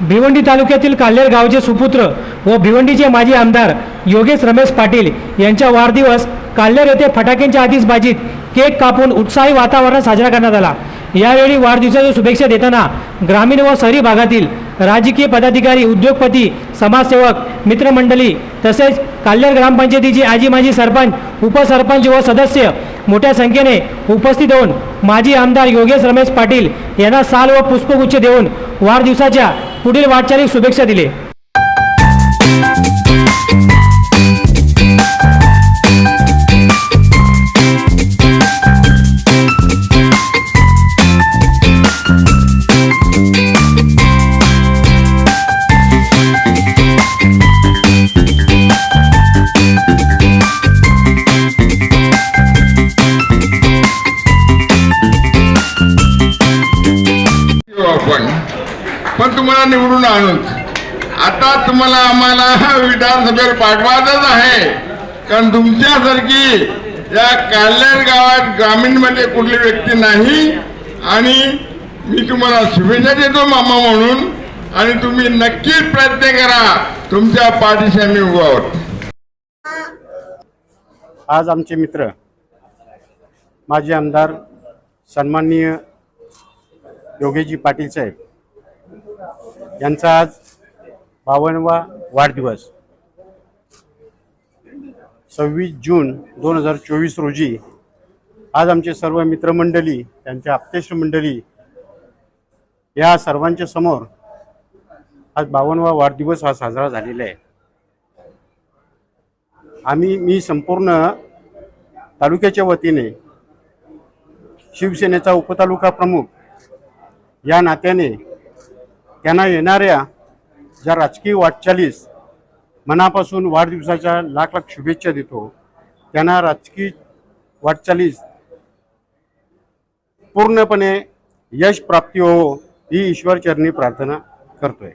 भिवंडी तालुक्यातील काल्हेर गावचे सुपुत्र व भिवंडीचे माजी आमदार योगेश रमेश पाटील यांच्या वाढदिवस काल्हेर येथे फटाक्यांच्या आतिषबाजीत केक कापून उत्साही वातावरणात साजरा करण्यात आला. यावेळी वाढदिवसाच्या शुभेच्छा देताना ग्रामीण व शहरी भागातील राजकीय पदाधिकारी उद्योगपती समाजसेवक मित्रमंडळी तसेच काल्हेर ग्रामपंचायतीचे आजी माजी सरपंच उपसरपंच व सदस्य मोठ्या संख्येने उपस्थित होऊन माजी आमदार योगेश रमेश पाटील यांना साल व पुष्पगुच्छ देऊन वाढदिवसाच्या पुढील वाटचालीस शुभेच्छा दिले. आपण पण तुम्हाला निवडून आणूच आता तुम्हाला आम्हाला विधानसभेवर पाठवायचंच आहे. कारण तुमच्यासारखी या काल्याण गावात ग्रामीणमध्ये कुठली व्यक्ती नाही. आणि मी तुम्हाला शुभेच्छा देतो मामा म्हणून. आणि तुम्ही नक्कीच प्रयत्न करा तुमच्या पाठीशी आम्ही उभा आहोत. आज आमचे मित्र माजी आमदार सन्माननीय योगेजी पाटील साहेब यांचा आज बावनवा वाढदिवस. सव्वीस जून दोन हजार चोवीस रोजी आज आमचे सर्व मित्रमंडळी त्यांच्या आप्तेष्ट मंडळी या सर्वांच्या समोर आज बावनवा वाढदिवस हा साजरा झालेला आहे. आम्ही मी संपूर्ण तालुक्याच्या वतीने शिवसेनेचा उपतालुका प्रमुख या नात्याने त्यांना येणाऱ्या ज्या राजकीय वाटचालीस मनापासून वाढदिवसाच्या लाख लाख शुभेच्छा देतो त्यांना राजकीय वाटचालीस पूर्णपणे यश प्राप्ती हो ही ईश्वरचरणी प्रार्थना करतोय.